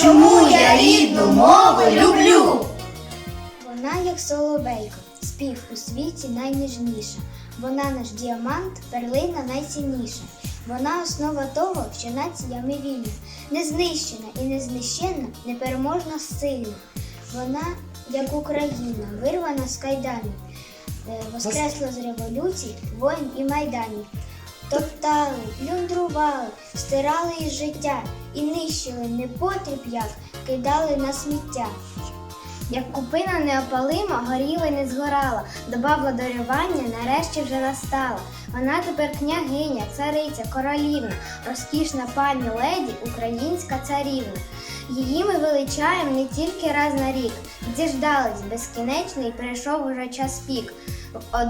Чому я рідну мову люблю? Вона як соловейко, спів у світі найніжніша. Вона наш діамант, перлина найцінніша. Вона основа того, що нація ми вільна, не знищена і не знищена, непереможна сильна. Вона, як Україна, вирвана з кайданів, е, воскресла з революцій, воїн і майданів. Топтали, плюндрували, стирали із життя і нищили непотріб як, кидали на сміття. Як купина неопалима, горіла й не згорала, доба владарювання нарешті вже настала. Вона тепер княгиня, цариця, королівна, розкішна пані леді, українська царівна. Її ми величаємо не тільки раз на рік. Діждались безкінечний, прийшов уже час пік.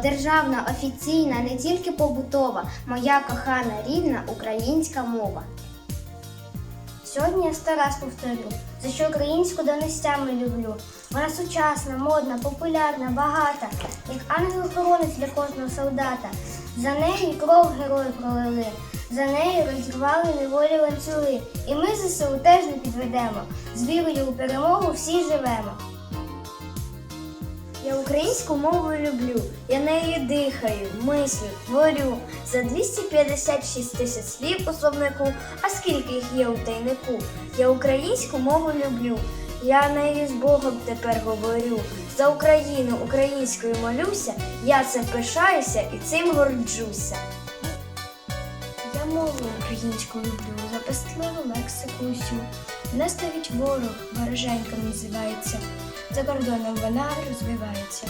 Державна, офіційна, не тільки побутова, моя кохана рідна українська мова. Сьогодні я сто раз повторю, за що українську донестями люблю. Вона сучасна, модна, популярна, багата, як ангел-охоронець для кожного солдата. За неї кров герої пролили, за нею розірвали неволі ланцюги. І ми ЗСУ теж не підведемо. З вірою у перемогу всі живемо. Я українську мову люблю, я нею дихаю, мислю, творю. За 256 тисяч слів у словнику, а скільки їх є у тайнику? Я українську мову люблю, я нею з Богом тепер говорю. За Україну українською молюся, я цим пишаюся і цим горджуся. Я мову українську люблю, за пестливу лексику усю. Не ставить ворог, вороженька називається. За кордоном вона розвивається.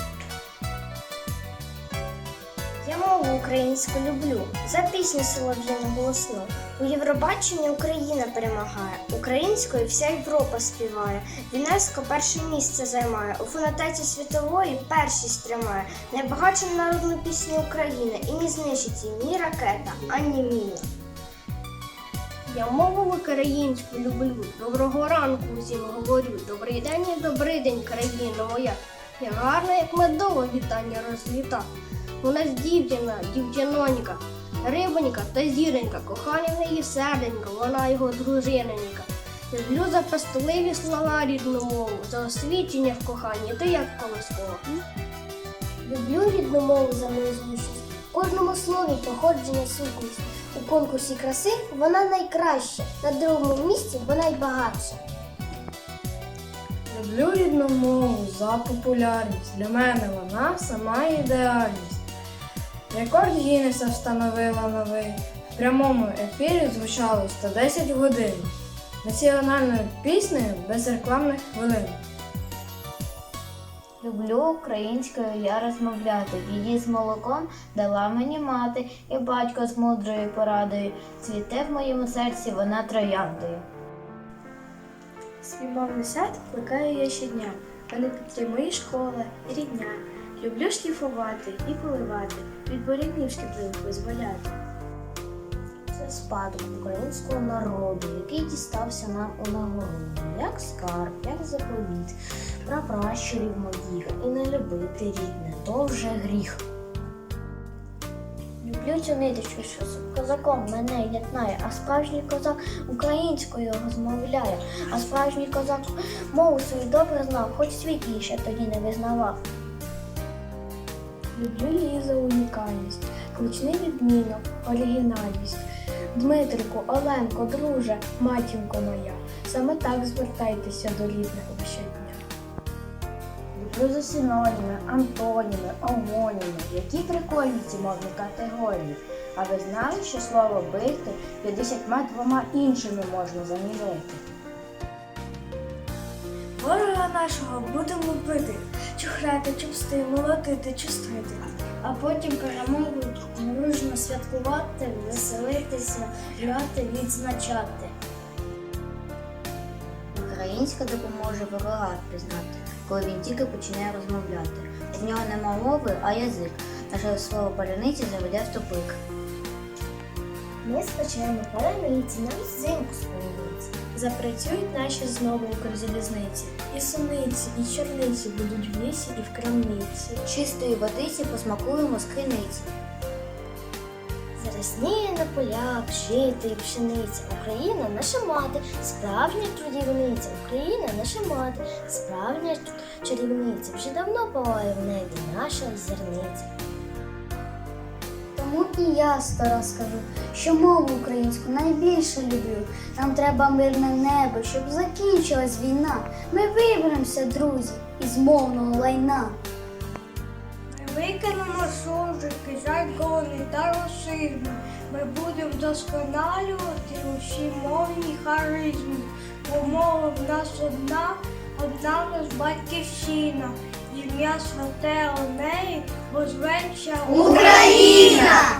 Мову українську люблю. За пісню солов'їну голосну. У Євробаченні Україна перемагає. Українською вся Європа співає. ЮНЕСКО перше місце займає. У фонотеці світової першість тримає. Найбагатшу народну пісню України і не знищить її ні ракета, ані міна. Я мову українську люблю. Доброго ранку усім говорю. Добрий день і добрий день, країна моя. Я гарна, як медово вітання розліта. У нас дівчина, дівчинонька, рибонька та зіронька, кохання неї серденька, вона його дружиненька. Люблю за пестливі слова рідну мову, за освічення в коханні, ти як колоскова. Люблю рідну мову за незвучність. В кожному слові походження сутність. У конкурсі краси вона найкраща, на другому місці вона й багатша. Люблю рідну мову за популярність. Для мене вона сама ідеальність. Рекорд Гіннеса встановила новий. В прямому ефірі звучало 110 годин. Національною піснею без рекламних хвилин. Люблю українською я розмовляти. Її з молоком дала мені мати, і батько з мудрою порадою. Цвіте в моєму серці вона трояндою. Свій мовний сад плекаю я щодня. Мене підтримує школа, рідня. Люблю шліфувати і поливати, від борінів шкідливих визволяти. Це спадок українського народу, який дістався нам у нагороду, як скарб, як заповіт, прапращурів моїх, і не любити рідне, то вже гріх. Люблю цю ниточку, що з козаком мене єднає, а справжній козак українською розмовляє, а справжній козак мову свою добре знав, хоч світ її ще тоді не визнавав. Люблю її за унікальність, кличний відмінок, оригінальність. Дмитрику, Оленко, друже, матінко моя, саме так звертайтеся до рідних щодня. Люблю за синоніми, антоніми, омоніми, які прикольні ці мовні категорії. А ви знали, що слово бити 52 іншими можна замінити? Ворога нашого будемо бити, чухрати, чупсти, молотити, чувствити. А потім перемогу дружно святкувати, веселитися, грати, відзначати. Українська допоможе ворога пізнати, коли він тільки починає розмовляти. В нього нема мови, а язик. Наше слово паляниці заведе в тупик. Ми спечемо паляниці, нам взимку сподобається. Запрацюють наші знову Укрзалізниці. І суниці, і чорниці будуть в лісі і в крамниці. Чистої водиці посмакуємо з криниці. Заросніє на полях, жити і пшениця. Україна наша мати, справжня трудівниця. Україна наша мати, справжня чарівниця. Вже давно палає в небі наша зерниця. І я стара скажу, що мову українську найбільше люблю. Нам треба мирне небо, щоб закінчилась війна. Ми виберемося, друзі, із мовного лайна. Ми викинемо суржики, жаргони та русизми. Ми будемо вдосконалювати усі мовні харизми. Бо мова в нас одна, одна в нас батьківщина. Ім'я святе у неї, бо зветься Україна!